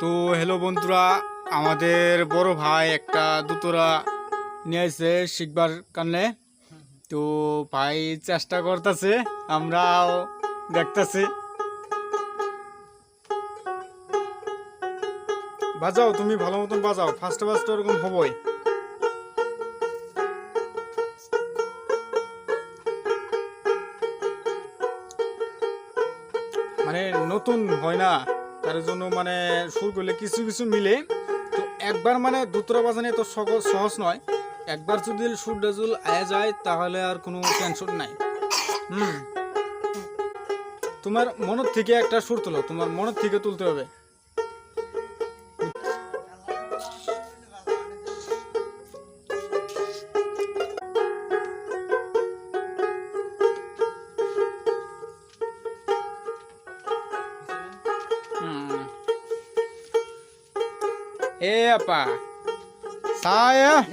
তো হ্যালো বন্ধুরা, আমাদের বড় ভাই একটা দুতরা নিয়ে আসছে শিখবার কারণে। তো ভাই চেষ্টা করতেছে, আমরাও দেখতেছি। বাজাও, তুমি ভালো মতন বাজাও ফার্স্টে ফার্স্টে ওরকম হবই। মানে নতুন হয় না। তার জন্য মানে সুর করলে কিছু কিছু মিলে। তো একবার মানে দুতরা বাজানে তো সহজ নয়। একবার যদি সুর ডাজুল আয়া যায়, তাহলে আর কোনো টেনশন নাই। হুম। তোমার মনের থেকে একটা সুর তোলো। তোমার মনের থেকে তুলতে হবে। એ અપા. સાય.